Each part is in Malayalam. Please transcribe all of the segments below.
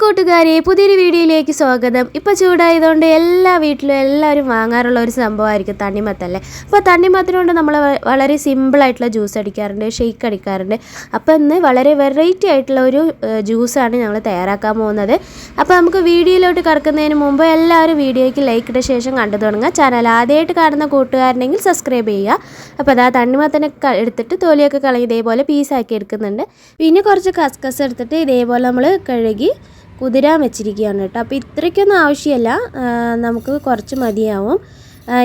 കൂട്ടുകാരെ പുതിയൊരു വീഡിയോയിലേക്ക് സ്വാഗതം. ഇപ്പോൾ ചൂടായതുകൊണ്ട് എല്ലാ വീട്ടിലും എല്ലാവരും വാങ്ങാറുള്ള ഒരു സംഭവമായിരിക്കും തണ്ണിമത്തല്ലേ? അപ്പോൾ തണ്ണിമത്തിനുകൊണ്ട് നമ്മൾ വളരെ സിമ്പിളായിട്ടുള്ള ജ്യൂസ് അടിക്കാറുണ്ട് ഷെയ്ക്ക് അടിക്കാറുണ്ട്. അപ്പോൾ ഇന്ന് വളരെ വെറൈറ്റി ആയിട്ടുള്ള ഒരു ജ്യൂസാണ് ഞങ്ങൾ തയ്യാറാക്കാൻ പോകുന്നത്. അപ്പോൾ നമുക്ക് വീഡിയോയിലോട്ട് കടക്കുന്നതിന് മുമ്പ് എല്ലാവരും വീഡിയോയ്ക്ക് ലൈക്ക് ഇട്ട ശേഷം കണ്ടു തുടങ്ങുക. ചാനൽ ആദ്യമായിട്ട് കാണുന്ന കൂട്ടുകാരനെങ്കിൽ സബ്സ്ക്രൈബ് ചെയ്യുക. അപ്പോൾ അതാ തണ്ണിമത്തനെ എടുത്തിട്ട് തോലിയൊക്കെ കളഞ്ഞ് ഇതേപോലെ പീസാക്കി എടുക്കുന്നുണ്ട്. പിന്നെ കുറച്ച് കസ്കസ് എടുത്തിട്ട് ഇതേപോലെ നമ്മൾ കഴുകി കുതിരാൻ വെച്ചിരിക്കുകയാണ് കേട്ടോ. അപ്പോൾ ഇത്രയ്ക്കൊന്നും ആവശ്യമല്ല. നമുക്ക് കുറച്ച് മതിയാവും.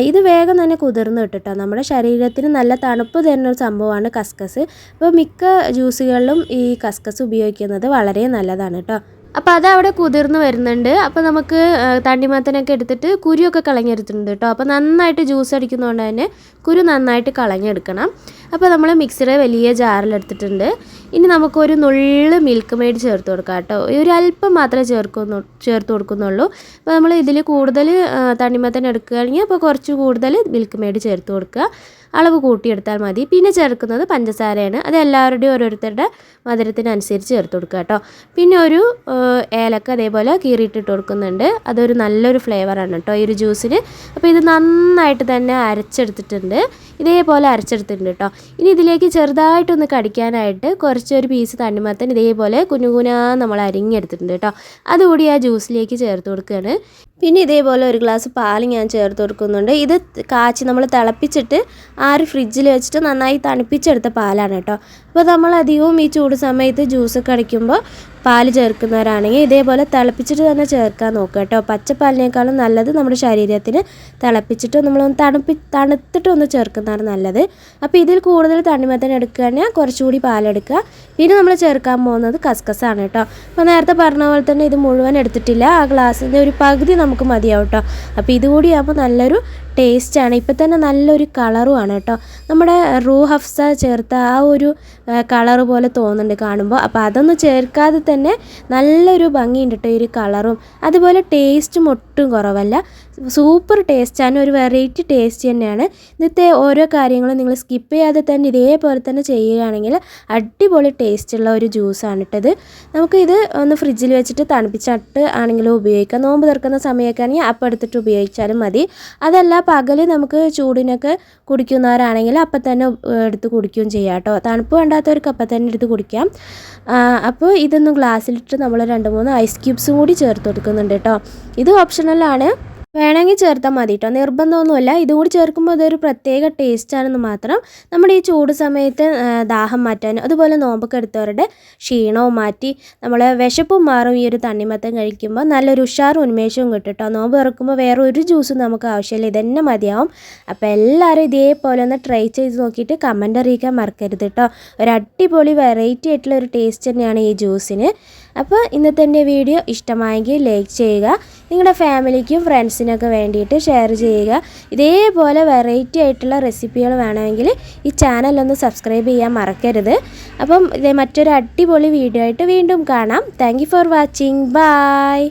ഇത് വേഗം തന്നെ കുതിർന്ന് കിട്ടും. നമ്മുടെ ശരീരത്തിന് നല്ല തണുപ്പ് തരുന്ന ഒരു സംഭവമാണ് കസ്കസ്. അപ്പോൾ മിക്ക ജ്യൂസുകളിലും ഈ കസ്കസ് ഉപയോഗിക്കുന്നത് വളരെ നല്ലതാണ് കേട്ടോ. അപ്പോൾ അത് അവിടെ കുതിർന്ന് വരുന്നുണ്ട്. അപ്പോൾ നമുക്ക് തണ്ടിമത്തനൊക്കെ എടുത്തിട്ട് കുരുവൊക്കെ കളഞ്ഞെടുത്തിട്ടുണ്ട് കേട്ടോ. അപ്പോൾ നന്നായിട്ട് ജ്യൂസ് അടിക്കുന്നതുകൊണ്ട് തന്നെ കുരു നന്നായിട്ട് കളഞ്ഞെടുക്കണം. അപ്പോൾ നമ്മൾ മിക്സിയുടെ വലിയ ജാറിലെടുത്തിട്ടുണ്ട്. ഇനി നമുക്കൊരു നുള്ളു മിൽക്ക് മെയ്ഡ് ചേർത്ത് കൊടുക്കാം കേട്ടോ. ഒരു അല്പം മാത്രമേ ചേർക്കുന്നു ചേർത്ത് കൊടുക്കുന്നുള്ളൂ. അപ്പോൾ നമ്മൾ ഇതിൽ കൂടുതൽ തണ്ണിമത്തൻ എടുക്കുകയാണെങ്കിൽ അപ്പോൾ കുറച്ച് കൂടുതൽ മിൽക്ക് മെയ്ഡ് ചേർത്ത് കൊടുക്കുക. അളവ് കൂട്ടിയെടുത്താൽ മതി. പിന്നെ ചേർക്കുന്നത് പഞ്ചസാരയാണ്. അത് എല്ലാവരുടെയും ഓരോരുത്തരുടെ മധുരത്തിനനുസരിച്ച് ചേർത്ത് കൊടുക്കുക കേട്ടോ. പിന്നെ ഒരു ഏലക്ക അതേപോലെ കീറിയിട്ടിട്ട് കൊടുക്കുന്നുണ്ട്. അതൊരു നല്ലൊരു ഫ്ലേവറാണ് കേട്ടോ ഈ ഒരു ജ്യൂസിന്. അപ്പോൾ ഇത് നന്നായിട്ട് തന്നെ അരച്ചെടുത്തിട്ടുണ്ട്. ഇതേപോലെ അരച്ചെടുത്തിട്ടുണ്ട് കേട്ടോ. ഇനി ഇതിലേക്ക് ചെറുതായിട്ടൊന്ന് കടിക്കാനായിട്ട് കുറച്ചൊരു പീസ് തണ്ണിമത്തൻ ഇതേപോലെ കുഞ്ഞു കുഞ്ഞാ നമ്മൾ അരിഞ്ഞെടുത്തിട്ടുണ്ട് കേട്ടോ. അതുകൂടി ആ ജ്യൂസിലേക്ക് ചേർത്ത് കൊടുക്കുകയാണ്. പിന്നെ ഇതേപോലെ ഒരു ഗ്ലാസ് പാൽ ഞാൻ ചേർത്ത് കൊടുക്കുന്നുണ്ട്. ഇത് കാച്ചി നമ്മൾ തിളപ്പിച്ചിട്ട് ആ ഒരു ഫ്രിഡ്ജിൽ വെച്ചിട്ട് നന്നായി തണുപ്പിച്ചെടുത്ത പാലാണ് കേട്ടോ. അപ്പോൾ നമ്മൾ അധികവും ഈ ചൂട് സമയത്ത് ജ്യൂസ് കടിക്കുമ്പോൾ പാൽ ചേർക്കുന്നവരാണെങ്കിൽ ഇതേപോലെ തിളപ്പിച്ചിട്ട് തന്നെ ചേർക്കാൻ നോക്കുക കേട്ടോ. പച്ചപ്പാലിനേക്കാളും നല്ലത് നമ്മുടെ ശരീരത്തിന് തിളപ്പിച്ചിട്ട് നമ്മൾ തണുപ്പി തണുത്തിട്ടൊന്ന് ചേർക്കുന്നതാണ് നല്ലത്. അപ്പോൾ ഇതിൽ കൂടുതൽ തണ്ണിമത്തൻ എടുക്കുകയാണെങ്കിൽ കുറച്ചുകൂടി പാലെടുക്കുക പിന്നെ നമ്മൾ ചേർക്കാൻ പോകുന്നത് കസ്കസാണ് കേട്ടോ. അപ്പോൾ നേരത്തെ പറഞ്ഞ പോലെ തന്നെ ഇത് മുഴുവൻ എടുത്തിട്ടില്ല. ആ ഗ്ലാസ്സിന്റെ ഒരു പകുതി നമുക്ക് മതിയാവും കേട്ടോ അപ്പോൾ ഇതുകൂടി ആകുമ്പോൾ നല്ലൊരു ടേസ്റ്റാണ്. ഇപ്പം തന്നെ നല്ലൊരു കളറുമാണ് കേട്ടോ. നമ്മുടെ റൂ ഹഫ്സ ചേർത്ത ആ ഒരു കളർ പോലെ തോന്നുന്നുണ്ട് കാണുമ്പോൾ. അപ്പോൾ അതൊന്നും ചേർക്കാതെ തന്നെ നല്ലൊരു ഭംഗിയുണ്ട് കേട്ടോ ഈ കളറും. അതുപോലെ ടേസ്റ്റും ഒട്ടും കുറവല്ല. സൂപ്പർ ടേസ്റ്റാണ്. ഒരു വെറൈറ്റി ടേസ്റ്റ് തന്നെയാണ്. ഇന്നത്തെ ഓരോ കാര്യങ്ങളും നിങ്ങൾ സ്കിപ്പ് ചെയ്യാതെ തന്നെ ഇതേപോലെ തന്നെ ചെയ്യുകയാണെങ്കിൽ അടിപൊളി ടേസ്റ്റുള്ള ഒരു ജ്യൂസാണ് ഇട്ടത്. നമുക്കിത് ഒന്ന് ഫ്രിഡ്ജിൽ വെച്ചിട്ട് തണുപ്പിച്ചിട്ട് ആണെങ്കിലും ഉപയോഗിക്കാം. നോമ്പ് തുറക്കുന്ന സമയമൊക്കെ ആണെങ്കിൽ അപ്പം എടുത്തിട്ട് ഉപയോഗിച്ചാലും മതി. അതല്ല പകൽ നമുക്ക് ചൂടിനൊക്കെ കുടിക്കുന്നവരാണെങ്കിൽ അപ്പം തന്നെ എടുത്ത് കുടിക്കുകയും ചെയ്യാം കേട്ടോ. തണുപ്പ് വേണ്ടാത്തവർക്ക് അപ്പം തന്നെ എടുത്ത് കുടിക്കാം. അപ്പോൾ ഇതൊന്ന് ഗ്ലാസ്സിലിട്ട് നമ്മൾ രണ്ട് മൂന്ന് ഐസ് ക്യൂബ്സും കൂടി ചേർത്ത് കൊടുക്കുന്നുണ്ട് കേട്ടോ. ഇത് ഓപ്ഷണലാണ് വേണമെങ്കിൽ ചേർത്താൽ മതി കേട്ടോ നിർബന്ധമൊന്നുമില്ല. ഇതുകൂടി ചേർക്കുമ്പോൾ അതൊരു പ്രത്യേക ടേസ്റ്റാണെന്ന് മാത്രം നമ്മുടെ ഈ ചൂട് സമയത്ത് ദാഹം മാറ്റാനും അതുപോലെ നോമ്പൊക്കെ എടുത്തവരുടെ ക്ഷീണവും മാറ്റി നമ്മൾ വിശപ്പും മാറും ഈ ഒരു തണ്ണിമത്തം കഴിക്കുമ്പോൾ. നല്ലൊരു ഉഷാറും ഉന്മേഷവും കിട്ടും കേട്ടോ നോമ്പ് തുറക്കുമ്പോൾ വേറെ ഒരു ജ്യൂസും നമുക്ക് ആവശ്യമില്ല. ഇതന്നെ മതിയാവും. അപ്പോൾ എല്ലാവരും ഇതേപോലെ ഒന്ന് ട്രൈ ചെയ്ത് നോക്കിയിട്ട് കമന്റ് അറിയിക്കാൻ മറക്കരുത് കേട്ടോ ഒരു അടിപൊളി വെറൈറ്റി ആയിട്ടുള്ള ഒരു ടേസ്റ്റ് തന്നെയാണ് ഈ ജ്യൂസിന് അപ്പോൾ ഇന്നത്തെ എന്റെ വീഡിയോ ഇഷ്ടമായെങ്കിൽ ലൈക്ക് ചെയ്യുക. നിങ്ങളുടെ ഫാമിലിക്കും ഫ്രണ്ട്സിനൊക്കെ വേണ്ടിയിട്ട് ഷെയർ ചെയ്യുക. ഇതേപോലെ വെറൈറ്റി ആയിട്ടുള്ള റെസിപ്പികൾ വേണമെങ്കിൽ ഈ ചാനലൊന്ന് സബ്സ്ക്രൈബ് ചെയ്യാൻ മറക്കരുത്. അപ്പം ഇതേ മറ്റൊരു അടിപൊളി വീഡിയോ ആയിട്ട് വീണ്ടും കാണാം. Thank for watching bye